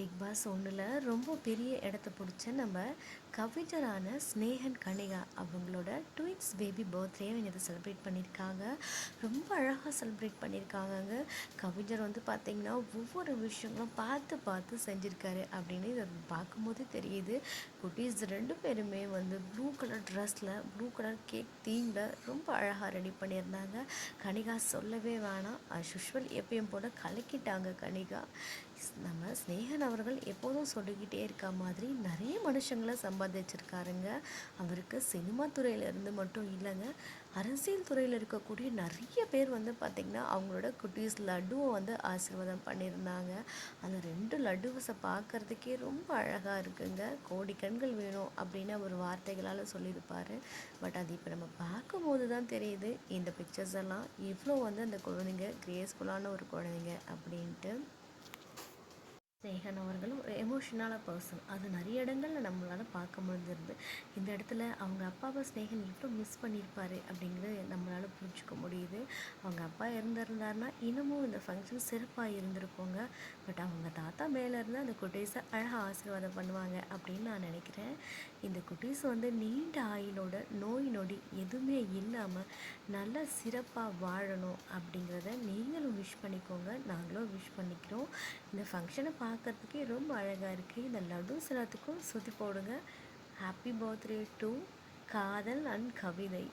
Big pass ஒன்றில் ரொம்ப பெரிய இடத்த பிடிச்ச நம்ம கவிஞரான ஸ்னேகன் கனிகா அவங்களோட ட்வின்ஸ் பேபி பர்த்டே அவங்க இதை செலிப்ரேட் பண்ணியிருக்காங்க. ரொம்ப அழகாக செலிப்ரேட் பண்ணியிருக்காங்கங்க. கவிஞர் வந்து பார்த்திங்கன்னா ஒவ்வொரு விஷயங்களும் பார்த்து பார்த்து செஞ்சுருக்காரு அப்படின்னு இதை பார்க்கும்போதே தெரியுது. குட்டீஸ் ரெண்டு பேருமே வந்து ப்ளூ கலர் ட்ரெஸ்ஸில் ப்ளூ கலர் கேக் தீமில் ரொம்ப அழகாக ரெடி பண்ணியிருந்தாங்க. கனிகா சொல்லவே வேணாம். As usual எப்பயும் போல் கலக்கிட்டாங்க கனிகா நம்ம ஸ்னேகன் அவர்கள் எப்போதும் சொல்லிக்கிட்டே இருக்க மாதிரி நிறைய மனுஷங்களை சம்பாதிச்சிருக்காருங்க. அவருக்கு சினிமா துறையிலேருந்து மட்டும் இல்லைங்க அரசியல் துறையில் இருக்கக்கூடிய நிறைய பேர் வந்து பார்த்திங்கன்னா அவங்களோட குட்டீஸ் லட்டுவை வந்து ஆசீர்வாதம் பண்ணியிருந்தாங்க. அந்த ரெண்டு லட்டுவஸை பார்க்கறதுக்கே ரொம்ப அழகாக இருக்குங்க. கோடி கண்கள் வேணும் அப்படின்னு அவர் வார்த்தைகளால் சொல்லியிருப்பார். பட் அது இப்போ நம்ம பார்க்கும்போது தான் தெரியுது இந்த பிக்சர்ஸ் எல்லாம் இவ்வளோ வந்து அந்த குழந்தைங்க கிரேஸ்ஃபுல்லான ஒரு குழந்தைங்க அப்படின்ட்டு. ஸ்னேகன் அவர்களும் ஒரு எமோஷனலான பர்சன் அது நிறைய இடங்களில் நம்மளால் பார்க்க முடிஞ்சிருந்து இந்த இடத்துல அவங்க அப்பாவை ஸ்னேகன் எவ்வளோ மிஸ் பண்ணியிருப்பாரு அப்படிங்கிறது நம்மளால் புரிஞ்சுக்க முடியுது. அவங்க அப்பா இருந்திருந்தாருன்னா இன்னமும் இந்த ஃபங்க்ஷன் சிறப்பாக இருந்திருப்போங்க பட் அவங்க தாத்தா மேலே இருந்தால் அந்த குட்டீஸை அழகாக ஆசீர்வாதம் பண்ணுவாங்க அப்படின்னு நான் நினைக்கிறேன். இந்த குட்டீஸ் வந்து நீண்ட ஆயுளோட நோய் எதுவுமே இல்லாமல் நல்லா சிறப்பாக வாழணும் அப்படிங்கிறத நீங்களும் விஷ் பண்ணிக்கோங்க. நாங்களும் விஷ் பண்ணிக்கிறோம். இந்த ஃபங்க்ஷனை பார்க்கறதுக்கே ரொம்ப அழகாக இருக்குது இந்த லட்டும் எல்லாத்துக்கும் சுற்றி போடுங்க. Happy birthday to Kadhal and Kavithai.